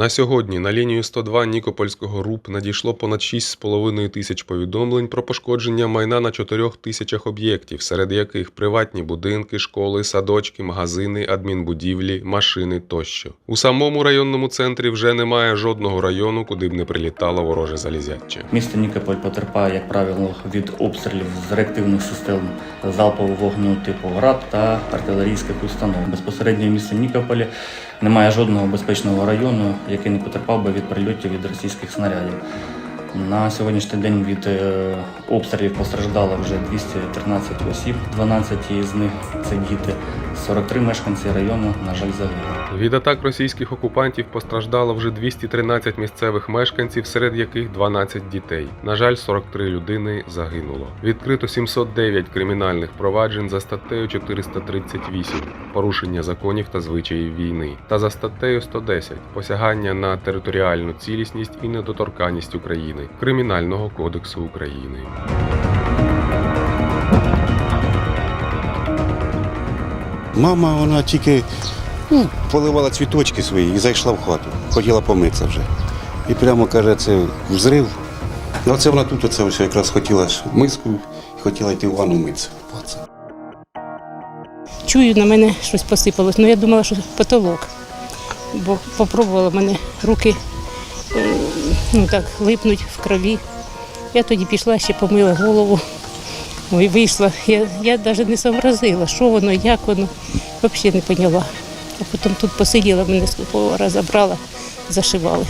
На сьогодні на лінію 102 Нікопольського РУП надійшло понад 6,5 тисяч повідомлень про пошкодження майна на 4 тисячах об'єктів, серед яких приватні будинки, школи, садочки, магазини, адмінбудівлі, машини тощо. У самому районному центрі вже немає жодного району, куди б не прилітало вороже залізяче. Місто Нікополь потерпає, як правило, від обстрілів з реактивних систем залпового вогню типу ГРАД та артилерійських установ. Безпосередньо в місті Нікополі немає жодного безпечного району, який не потерпав би від прильотів від російських снарядів. На сьогоднішній день від е, обстрілів постраждало вже 213 осіб, 12 із них це діти, 43 мешканці району, на жаль, загинули. Від атак російських окупантів постраждало вже 213 місцевих мешканців, серед яких 12 дітей. На жаль, 43 людини загинуло. Відкрито 709 кримінальних проваджень за статтею 438 порушення законів та звичаїв війни, та за статтею 110 посягання на територіальну цілісність і недоторканність України Кримінального кодексу України. Мама, вона тільки ну, поливала цвіточки свої і зайшла в хату. Хотіла помитися вже. І прямо каже, це взрив. Ну, оце вона тут оце ось якраз хотіла миску і хотіла йти в ванну митися. Чую, на мене щось посипалось. Ну я думала, що потолок. Бо попробувала в мене руки е, ну, так, липнуть в крові. Я тоді пішла, ще помила голову. Ой, вийшла. Я, я навіть не зобразила, що воно, як воно. Взагалі не поняла. А потім тут посиділа, мене з повара забрала, зашивали.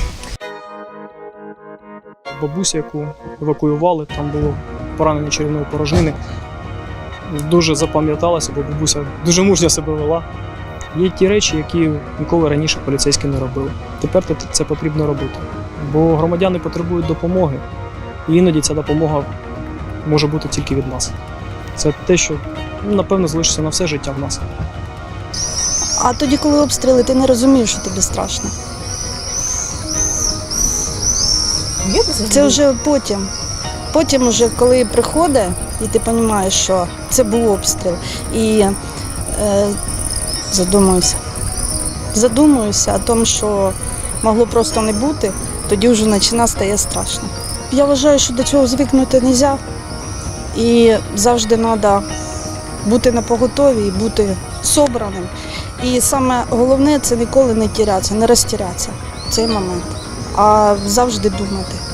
бабусі, яку евакуювали, там було поранення черевної порожнини. Дуже запам'яталося, бо бабуся дуже мужньо себе вела. Є ті речі, які ніколи раніше поліцейські не робили. Тепер це потрібно робити. Бо громадяни потребують допомоги, і іноді ця допомога може бути тільки від нас. Це те, що ну, напевно залишиться на все життя в нас. А тоді, коли обстріли, ти не розумієш, що тобі страшно. Це вже потім. Потім, вже, коли приходить, і ти розумієш, що це був обстріл. І е, задумуюся. Задумуюся о тому, що могло просто не бути, тоді вже почина стає страшно. Я вважаю, що до цього звикнути не можна. І завжди треба бути на поготові бути собраним. І саме головне це ніколи не тірятися, не розтірятися в цей момент, а завжди думати.